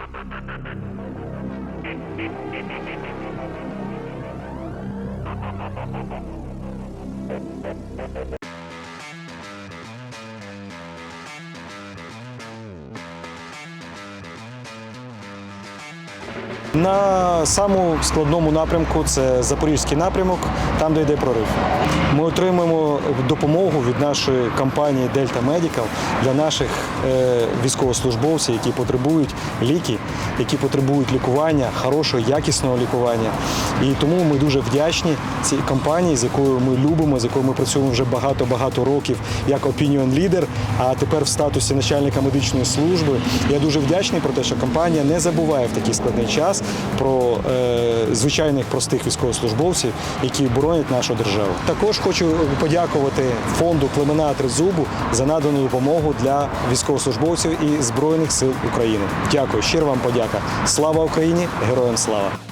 Thank you. На самому складному напрямку це Запорізький напрямок, там де йде прорив. Ми отримуємо допомогу від нашої компанії Delta Medical для наших е, військовослужбовців, які потребують ліки, які потребують лікування, хорошого, якісного лікування. І тому ми дуже вдячні цій компанії, з якою ми любимо, з якою ми працюємо вже багато-багато років як leader, а тепер в статусі начальника медичної служби. Я дуже вдячний про те, що компанія не забуває в такий складний час про е, звичайних простих військовослужбовців, які боронять нашу державу. Також хочу подякувати фонду Племена Тризубу за надану допомогу для військовослужбовців і збройних сил України. Дякую, щиро вам подяка. Слава Україні! Героям слава!